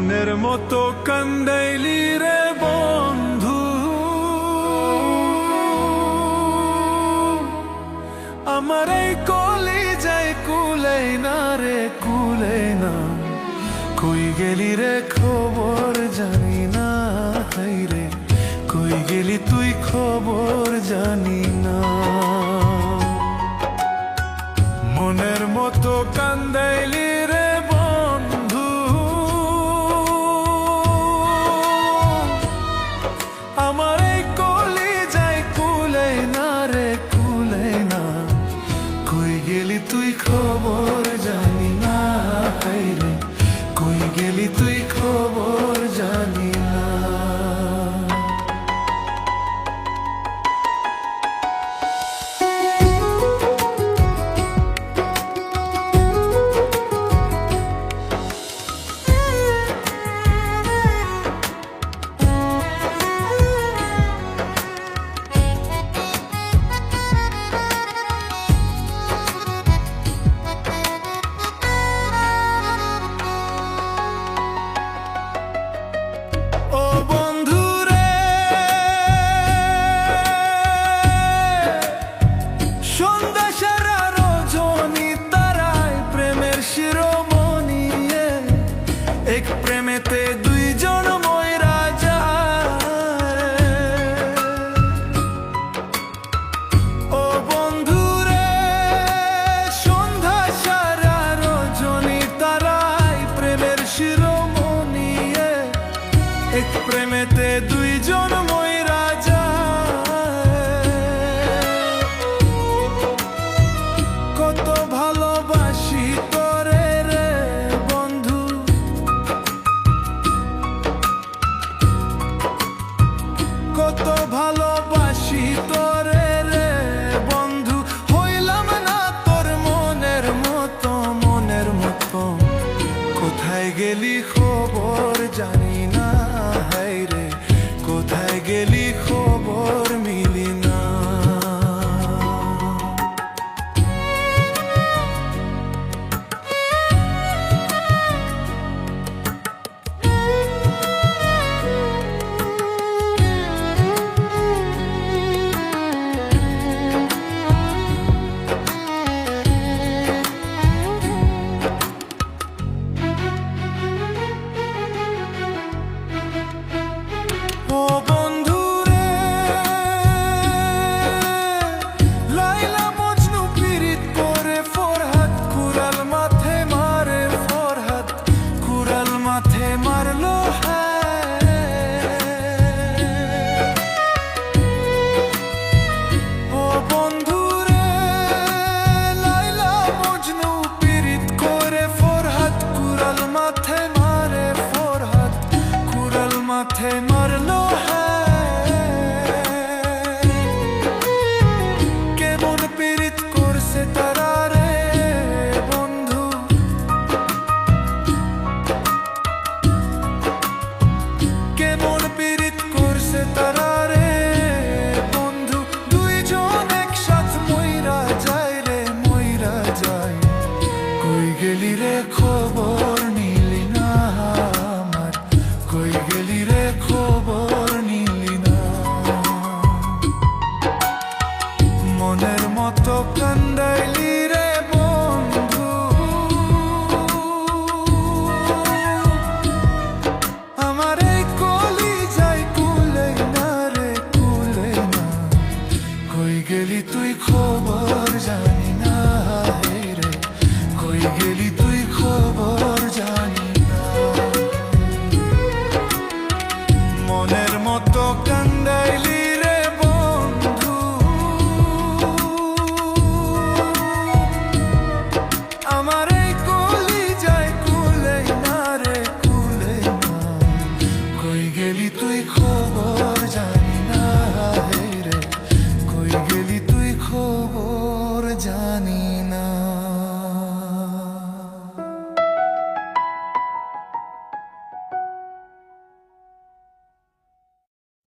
মনের মতো কান্দাইলি রে বন্ধু। আমার এই কলি যায় কুলাই না রে, কুলাই না। কই গেলি রে খবর জানি না, হাই রে। কই গেলি তুই খবর জানি না। মনের মতো কান্দাইলি প্রেমেতে দুইজন